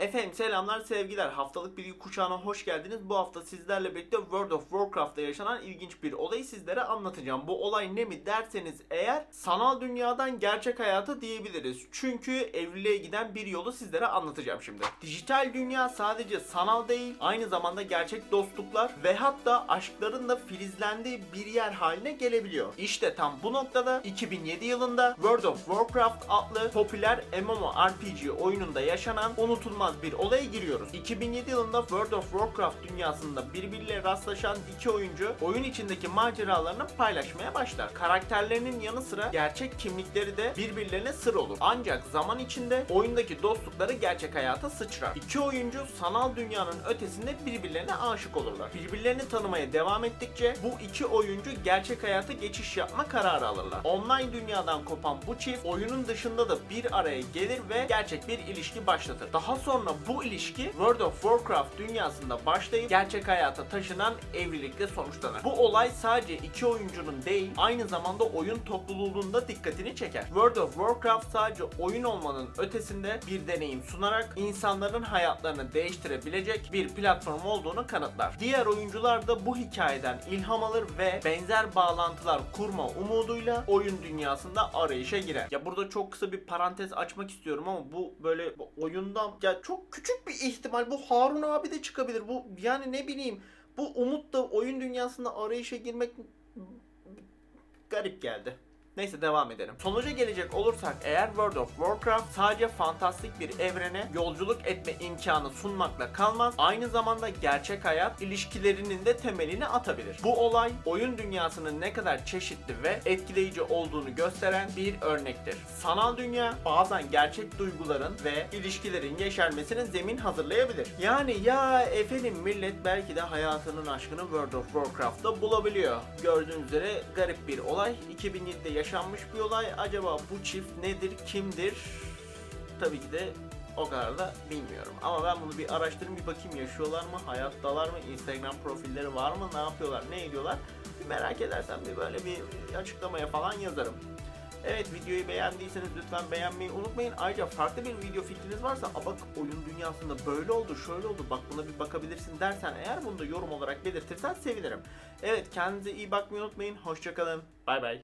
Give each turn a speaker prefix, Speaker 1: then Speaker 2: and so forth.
Speaker 1: Efendim selamlar sevgiler. Haftalık bilgi kuşağına hoş geldiniz. Bu hafta sizlerle birlikte World of Warcraft'ta yaşanan ilginç bir olayı sizlere anlatacağım. Bu olay ne mi derseniz eğer sanal dünyadan gerçek hayata diyebiliriz. Çünkü evliliğe giden bir yolu sizlere anlatacağım şimdi. Dijital dünya sadece sanal değil, aynı zamanda gerçek dostluklar ve hatta aşkların da filizlendiği bir yer haline gelebiliyor. İşte tam bu noktada 2007 yılında World of Warcraft adlı popüler MMORPG oyununda yaşanan unutulmaz bir olaya giriyoruz. 2007 yılında World of Warcraft dünyasında birbiriyle rastlaşan iki oyuncu oyun içindeki maceralarını paylaşmaya başlar. Karakterlerinin yanı sıra gerçek kimlikleri de birbirlerine sır olur. Ancak zaman içinde oyundaki dostlukları gerçek hayata sıçrar. İki oyuncu sanal dünyanın ötesinde birbirlerine aşık olurlar. Birbirlerini tanımaya devam ettikçe bu iki oyuncu gerçek hayata geçiş yapma kararı alırlar. Online dünyadan kopan bu çift oyunun dışında da bir araya gelir ve gerçek bir ilişki başlatır. Daha sonra bu ilişki World of Warcraft dünyasında başlayıp gerçek hayata taşınan evlilikle sonuçlanır. Bu olay sadece iki oyuncunun değil, aynı zamanda oyun topluluğunun da dikkatini çeker. World of Warcraft sadece oyun olmanın ötesinde bir deneyim sunarak insanların hayatlarını değiştirebilecek bir platform olduğunu kanıtlar. Diğer oyuncular da bu hikayeden ilham alır ve benzer bağlantılar kurma umuduyla oyun dünyasında arayışa girer. Ya burada çok kısa bir parantez açmak istiyorum ama bu böyle oyundan ya çok küçük bir ihtimal bu Harun abi de çıkabilir. Bu yani ne bileyim bu umut da oyun dünyasında arayışa girmek garip geldi. Neyse devam edelim. Sonuca gelecek olursak eğer World of Warcraft sadece fantastik bir evrene yolculuk etme imkanı sunmakla kalmaz, aynı zamanda gerçek hayat ilişkilerinin de temelini atabilir. Bu olay oyun dünyasının ne kadar çeşitli ve etkileyici olduğunu gösteren bir örnektir. Sanal dünya bazen gerçek duyguların ve ilişkilerin yeşermesine zemin hazırlayabilir. Yani ya efendim millet belki de hayatının aşkını World of Warcraft'ta bulabiliyor. Gördüğünüz üzere garip bir olay. 2007'de yaşanmış bir olay. Acaba bu çift nedir, kimdir? Tabii ki de o kadar da bilmiyorum. Ama ben bunu bir araştırayım bir bakayım yaşıyorlar mı, hayattalar mı, Instagram profilleri var mı, ne yapıyorlar, ne ediyorlar? Bir merak edersem bir böyle bir açıklamaya falan yazarım. Evet videoyu beğendiyseniz lütfen beğenmeyi unutmayın. Ayrıca farklı bir video fikriniz varsa "Aa bak oyun dünyasında böyle oldu şöyle oldu bak buna bir bakabilirsin dersen eğer bunu da yorum olarak belirtirsen sevinirim. Evet kendinize iyi bakmayı unutmayın. Hoşçakalın. Bay bay.